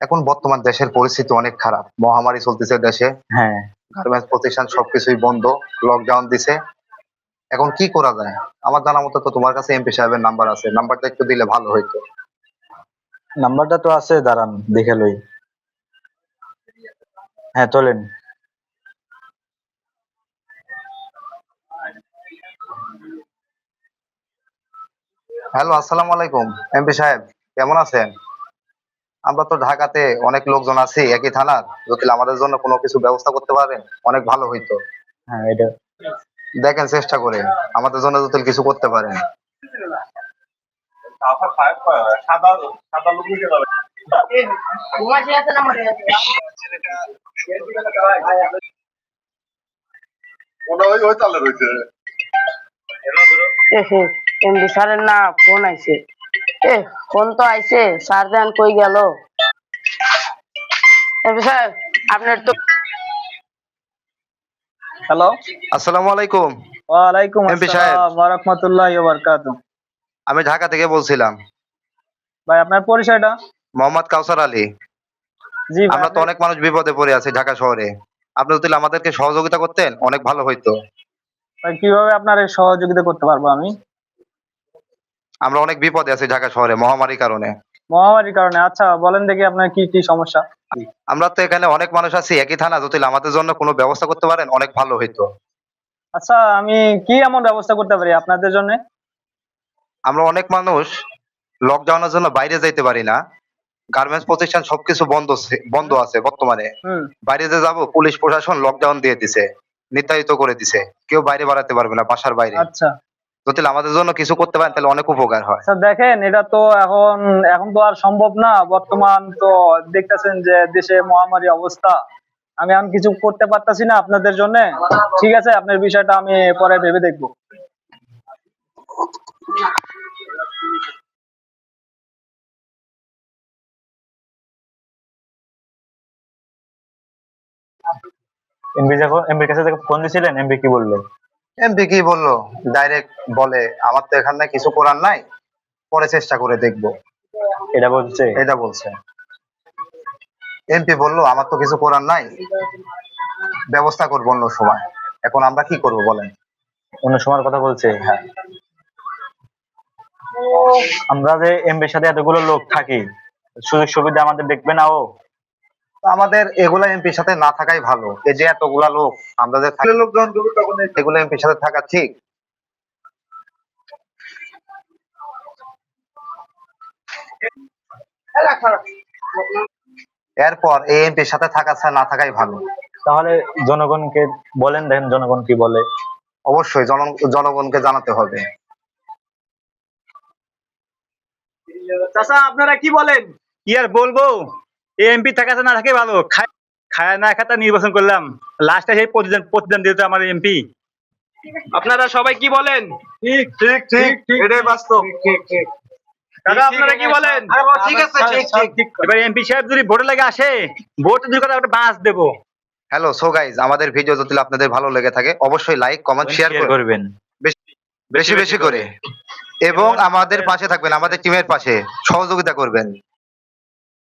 এখন বর্তমান দেশের পরিস্থিতি অনেক খারাপ। মহামারী চলতেছে দেশে। হ্যাঁ। গার্মেন্টস প্রতিষ্ঠান সবকিছুই বন্ধ লকডাউন দিছে। এখন কি করা যায়? আমার জানা মতো তো তোমার কাছে এমপি সাহেবের নাম্বার আছে। নাম্বারটা একটু দিলে ভালো হইতো। নাম্বারটা তো আছে দাঁড়ান দেখে লই। হ্যাঁ চলেন হ্যালো আসসালামু আলাইকুম। এমপি সাহেব কেমন আছেন? আমরা তো ঢাকাতে অনেক লোকজন আছি একই থানার। যদি আমাদের জন্য কোনো কিছু ব্যবস্থা করতে পারেন অনেক ভালো হইতো। হ্যাঁ এটা। দেখেন চেষ্টা করে আমাদের জন্য যদি কিছু করতে পারেন। এমডি স্যারের না ফোন আইছে। ফোন তো আইছে কই গেল? স্যার আপনার তো হ্যালো? আসসালামু আলাইকুম। MP সাহেব। আসসালাম ওয়া রাহমাতুল্লাহি ওয়া বারাকাতুহু আমি ঢাকা থেকে বলছিলাম। ভাই আপনার পরিচয়টা? মোহাম্মদ কাউসার আলী। জি আমরা তো অনেক মানুষ বিপদে পড়ে আছি ঢাকা শহরে। আপনি যদি আমাদেরকে সহযোগিতা করতেন অনেক ভালো হইতো। ভাই, কীভাবে আপনার সহযোগিতা করতে পারব আমি? আমরা অনেক বিপদে আছি ঢাকা শহরে মহামারীর কারণে। মহামারীর কারণে। আচ্ছা বলেন দেখি আপনার কি কি সমস্যা? আমরা তো এখানে অনেক মানুষ আছি একই থানা যদি আমাদের জন্য কোনো ব্যবস্থা করতে পারেন? অনেক ভালো হইতো। আচ্ছা আমি কি এমন ব্যবস্থা করতে পারি আপনাদের জন্য? আমরা অনেক মানুষ লকডাউনের জন্য বাইরে যাইতে পারি না। গার্মেন্টস প্রতিষ্ঠান সবকিছু বন্ধ বন্ধ আছে বর্তমানে। বাইরে যে যাব পুলিশ প্রশাসন লকডাউন দিয়ে দিছে নির্ধারিত করে দিছে। কেউ বাইরে বাড়াতে পারবে না বাসার বাইরে। আচ্ছা। যদি আমাদের জন্য কিছু করতে পারেন তাহলে অনেক উপকার হয়। আচ্ছা দেখেন এটা তো এখন এখন তো আর সম্ভব না। বর্তমান তো দেখতেছেন যে দেশে মহামারী অবস্থা। আমি এখন কিছু করতে পারতাছি না আপনাদের জন্য। ঠিক আছে আপনার বিষয়টা আমি পরে ভেবে দেখব। এমবি যখন এমবির কাছে ফোন দিছিলেন এমবি কি বলল? এমপি কি বলল? ডাইরেক্ট বলে আমার তো এখানে কিছু করার নাই পরে চেষ্টা করে দেখব। এটা বলছে? এটা বলছে। এমপি বলল আমার তো কিছু করার নাই ব্যবস্থা করব অন্য সময়। এখন আমরা কি করব বলেন? অন্য সময়ের কথা বলছে হ্যাঁ। আমরা যে এমপির সাথে এতগুলো লোক থাকি সুযোগ সুবিধা আমাদের দেখবে না ও? আমাদের এগুলা এমপির সাথে না থাকাই ভালো। এই যে এতগুলা লোক আমরা যে থাকি- এগুলো এমপির সাথে থাকা ঠিক। এরপর এই এমপির সাথে থাকা ছাড়া না থাকাই ভালো। তাহলে জনগণকে বলেন দেখেন জনগণ কি বলে। অবশ্যই জনগণকে জানাতে হবে। চাচা আপনারা কি বলেন? কি আর বলব? এমপি থাকাতে না থাকে ভালো। খায় না খাতা নির্বাচন করলাম। লাস্টে সেই প্রতিদান প্রতিদান দিতে আমার এমপি আপনারা সবাই কি বলেন? ঠিক ঠিক ঠিক এটাই বাস্তব। দাদা আপনারা কি বলেন? ঠিক আছে ঠিক ঠিক এবার এমপি সাহেব যদি ভোটে লাগে আসে ভোট কথা একটা দেবো। হ্যালো সো গাইজ আমাদের ভিডিও যদি আপনাদের ভালো লেগে থাকে অবশ্যই লাইক কমেন্ট শেয়ার করবেন। বেশি বেশি করে। এবং আমাদের পাশে থাকবেন আমাদের টিমের পাশে। সহযোগিতা করবেন।